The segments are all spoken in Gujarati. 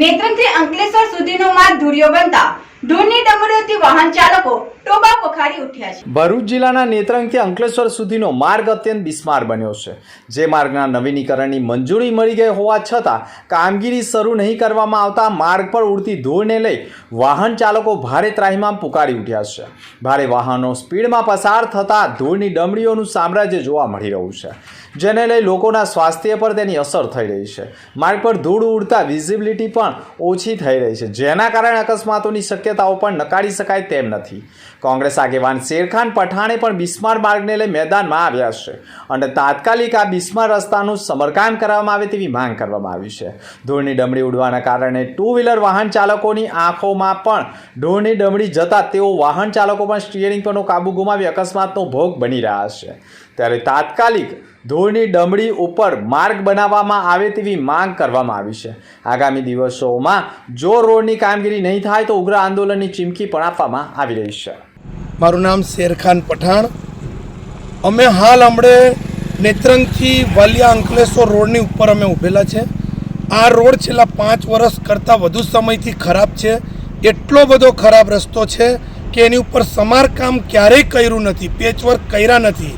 નેત્રંગથી અંકલેશ્વર સુધીનો માર્ગ ધૂળિયો બનતા ધૂળની ડમરીઓથી વાહન ચાલકો ટોબા પોખારી ઉઠ્યા છે. ભરૂચ જિલ્લાના નેત્રંગથી અંકલેશ્વર સુધીનો માર્ગ અત્યંત બિસ્માર બન્યો છે. જે માર્ગના નવીનીકરણની મંજૂરી મળી ગઈ હોવા છતાં કામગીરી શરૂ નહીં કરવામાં આવતા માર્ગ પર ઉડતી ધૂળને લઈ વાહન ચાલકો ભારે ત્રાહીમાં પુકારી ઉઠ્યા છે. ભારે વાહનો સ્પીડમાં પસાર થતાં ધૂળની ડમરીઓનું સામ્રાજ્ય જોવા મળી રહ્યું છે. જેને લઈ લોકોના સ્વાસ્થ્ય પર તેની અસર થઈ રહી છે. માર્ગ પર ધૂળ ઉડતા વિઝિબિલિટી પણ ઓછી થઈ રહી છે. જેના કારણે અકસ્માતોની શક્યતાઓ પણ નકારી શકાય તેમ નથી. કોંગ્રેસ આગેવાન શેરખાન પઠાણે પણ બિસ્માર માર્ગને લઈ મેદાનમાં આવ્યા છે અને તાત્કાલિક આ બિસ્માર રસ્તાનું સમરકામ કરવામાં આવે તેવી માંગ કરવામાં આવી છે. ધૂળની ડમરી ઉડવાના કારણે ટુ વ્હીલર વાહન ચાલકોની આંખોમાં પણ ધૂળની ડમરી જતાં તેઓ વાહન ચાલકો પણ સ્ટીયરિંગ પરનો કાબુ ગુમાવી અકસ્માતનો ભોગ બની રહ્યા છે. ત્યારે તાત્કાલિક ધૂળની ડમડી ઉપર માર્ગ બનાવવામાં આવે તેવી માંગ કરવામાં આવી છે. આગામી દિવસોમાં જો રોડની કામગીરી નહીં થાય તો ઉગ્ર આંદોલનની ચીમકી પણ આપવામાં આવી રહી છે. મારું નામ શેરખાન પઠાણ. અમે હાલ હમણે નેત્રંગથી વાલિયા અંકલેશ્વર રોડની ઉપર અમે ઊભેલા છે. આ રોડ છેલ્લા પાંચ વર્ષ કરતાં વધુ સમયથી ખરાબ છે. એટલો બધો ખરાબ રસ્તો છે કે એની ઉપર સમારકામ ક્યારેય કર્યું નથી, પેચવર્ક કર્યા નથી.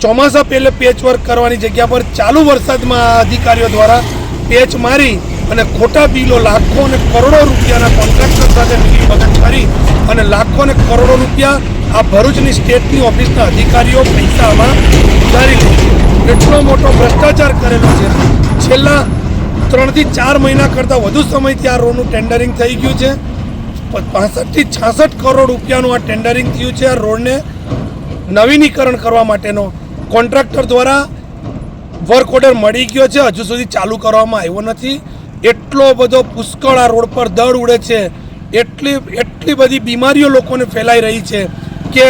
ચોમાસા પહેલે પેચવર્ક કરવાની જગ્યા પર ચાલુ વરસાદમાં અધિકારીઓ દ્વારા પેચ મારી અને ખોટા બિલો લાખો અને કરોડો રૂપિયાના કોન્ટ્રાક્ટર સાથે મિલી કરી અને લાખો અને કરોડો રૂપિયા આ ભરૂચની સ્ટેટની ઓફિસના અધિકારીઓ પૈસામાં ઉધારી લે. છે એટલો મોટો ભ્રષ્ટાચાર કરેલો છે. છેલ્લા ત્રણથી ચાર મહિના કરતાં વધુ સમયથી આ રોડનું ટેન્ડરિંગ થઈ ગયું છે. પાસઠથી છાસઠ કરોડ રૂપિયાનું આ ટેન્ડરિંગ થયું છે આ રોડને નવીનીકરણ કરવા માટેનો. કોન્ટ્રાક્ટર દ્વારા વર્ક ઓર્ડર મળી ગયો છે. હજુ સુધી ચાલુ કરવામાં આવ્યો નથી. એટલો બધો પુષ્કળ આ રોડ પર દળ ઉડે છે. એટલી એટલી બધી બીમારીઓ લોકોને ફેલાઈ રહી છે કે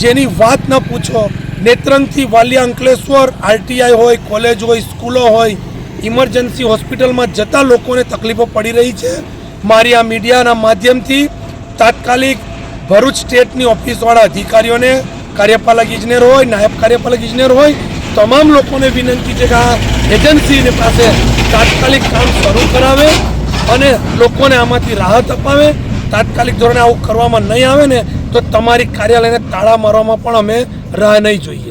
જેની વાત ન પૂછો. નેત્રંગથી વાલિયા અંકલેશ્વર, આરટીઆઈ હોય, કોલેજ હોય, સ્કૂલો હોય, ઇમરજન્સી હોસ્પિટલમાં જતા લોકોને તકલીફો પડી રહી છે. મારી આ મીડિયાના માધ્યમથી તાત્કાલિક ભરૂચ સ્ટેટની ઓફિસવાળા અધિકારીઓને કાર્યપાલક ઇજનેર હોય, નાયબ કાર્યપાલક ઇજનેર હોય, તમામ લોકોને વિનંતી છે કે આ એજન્સીની પાસે તાત્કાલિક કામ શરૂ કરાવે અને લોકોને આમાંથી રાહત અપાવે. તાત્કાલિક ધોરણે આવું કરવામાં નહીં આવે ને તો તમારી કાર્યાલયને તાળા મારવામાં પણ અમે રાહ નહીં જોઈએ.